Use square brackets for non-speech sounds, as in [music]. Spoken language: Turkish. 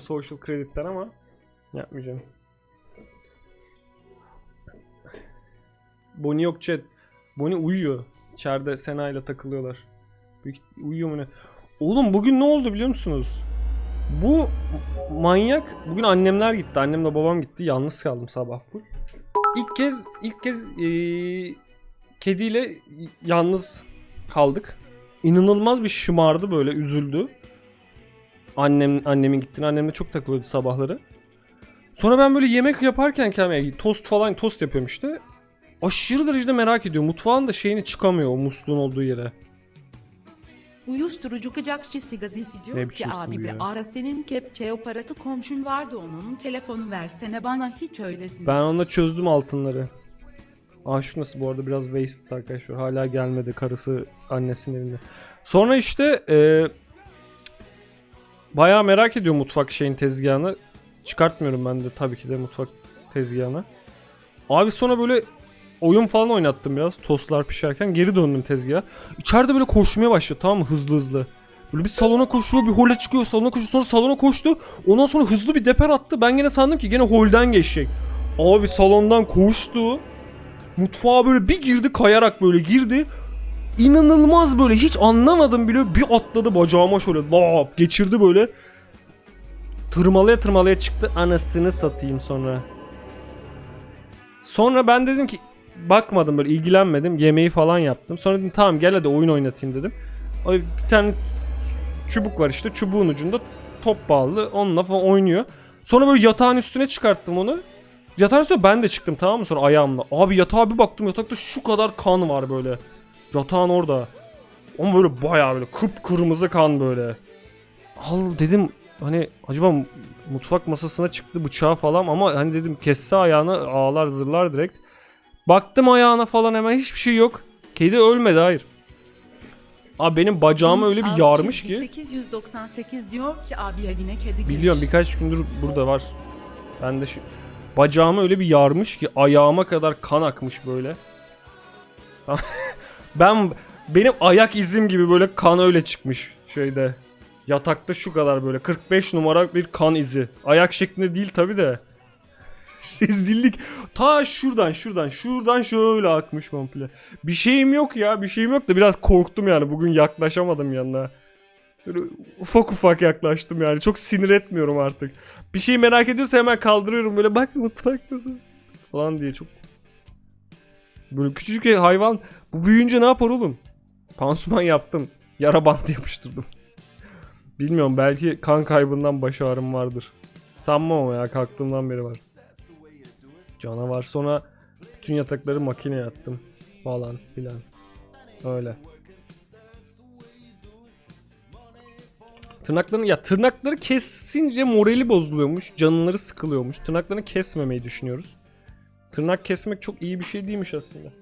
social credit'ten ama yapmayacağım. Bonnie yok chat. Bonnie uyuyor. İçeride Sena ile takılıyorlar. Uyuyor mu ne? Oğlum bugün ne oldu biliyor musunuz? Bu manyak bugün annemler gitti. Annemle babam gitti. Yalnız kaldım sabah full. İlk kez ilk kez eee, kediyle yalnız kaldık. İnanılmaz bir şımardı böyle üzüldü. Annem annemin gittiğini annemle çok takılıyordu sabahları. Sonra ben böyle yemek yaparken kendime tost falan tost yapıyorum işte. Aşırı derecede merak ediyor. Mutfağın da şeyini çıkamıyor o musluğun olduğu yere. Uyuşturucu kaçakçısı gazetesi diyor Ne ki biçimsin abi bu bir ya?" ara senin kepçe aparatı komşun vardı onun telefonu versene bana hiç öylesin. Ben onunla çözdüm altınları. Şu nasıl bu arada biraz waste arkadaşlar. Hala gelmedi karısı annesinin evinde. Sonra işte e, bayağı merak ediyor mutfak şeyin tezgahını. Çıkartmıyorum ben de tabii ki de mutfak tezgahını. Abi sonra böyle oyun falan oynattım biraz tostlar pişerken geri döndüm tezgaha. İçeride böyle koşmaya başladı tamam mı hızlı hızlı. Böyle bir salona koşuyor bir hole çıkıyor salona koşuyor sonra salona koştu. Ondan sonra hızlı bir deper attı. Ben gene sandım ki gene holden geçecek. Abi salondan koştu. Mutfağa böyle bir girdi kayarak böyle girdi. İnanılmaz böyle hiç anlamadım bile bir atladı bacağıma şöyle lap geçirdi böyle. Tırmalaya tırmalaya çıktı anasını satayım sonra. Sonra ben dedim ki bakmadım böyle ilgilenmedim yemeği falan yaptım. Sonra dedim tamam gel hadi oyun oynatayım dedim. Bir tane çubuk var işte çubuğun ucunda top bağlı onunla falan oynuyor. Sonra böyle yatağın üstüne çıkarttım onu. Yatağın üstüne ben de çıktım tamam mı sonra ayağımla. Abi yatağa bir baktım yatakta şu kadar kan var böyle. Yatağın orada. Ama böyle bayağı böyle kıpkırmızı kan böyle. Al dedim hani acaba mutfak masasına çıktı bıçağı falan ama hani dedim kesse ayağını ağlar zırlar direkt. Baktım ayağına falan hemen hiçbir şey yok. Kedi ölmedi hayır. Abi benim bacağımı öyle bir yarmış ki. 898 diyor ki abi evine kedi girmiş. Biliyorum birkaç gündür burada var. Ben de şu bacağımı öyle bir yarmış ki ayağıma kadar kan akmış böyle. [laughs] ben benim ayak izim gibi böyle kan öyle çıkmış şeyde. Yatakta şu kadar böyle 45 numara bir kan izi. Ayak şeklinde değil tabi de. [laughs] Rezillik. Ta şuradan şuradan şuradan şöyle akmış komple. Bir şeyim yok ya bir şeyim yok da biraz korktum yani bugün yaklaşamadım yanına. Böyle ufak ufak yaklaştım yani. Çok sinir etmiyorum artık. Bir şeyi merak ediyorsa hemen kaldırıyorum böyle bak mutfaktasın falan diye çok. Böyle küçücük hayvan bu büyüyünce ne yapar oğlum? Pansuman yaptım. Yara bandı yapıştırdım. Bilmiyorum belki kan kaybından baş ağrım vardır. Sanmam ama ya kalktığımdan beri var. Canavar sonra bütün yatakları makineye attım falan filan. Öyle. Tırnaklarını ya tırnakları kesince morali bozuluyormuş, canları sıkılıyormuş. Tırnaklarını kesmemeyi düşünüyoruz. Tırnak kesmek çok iyi bir şey değilmiş aslında.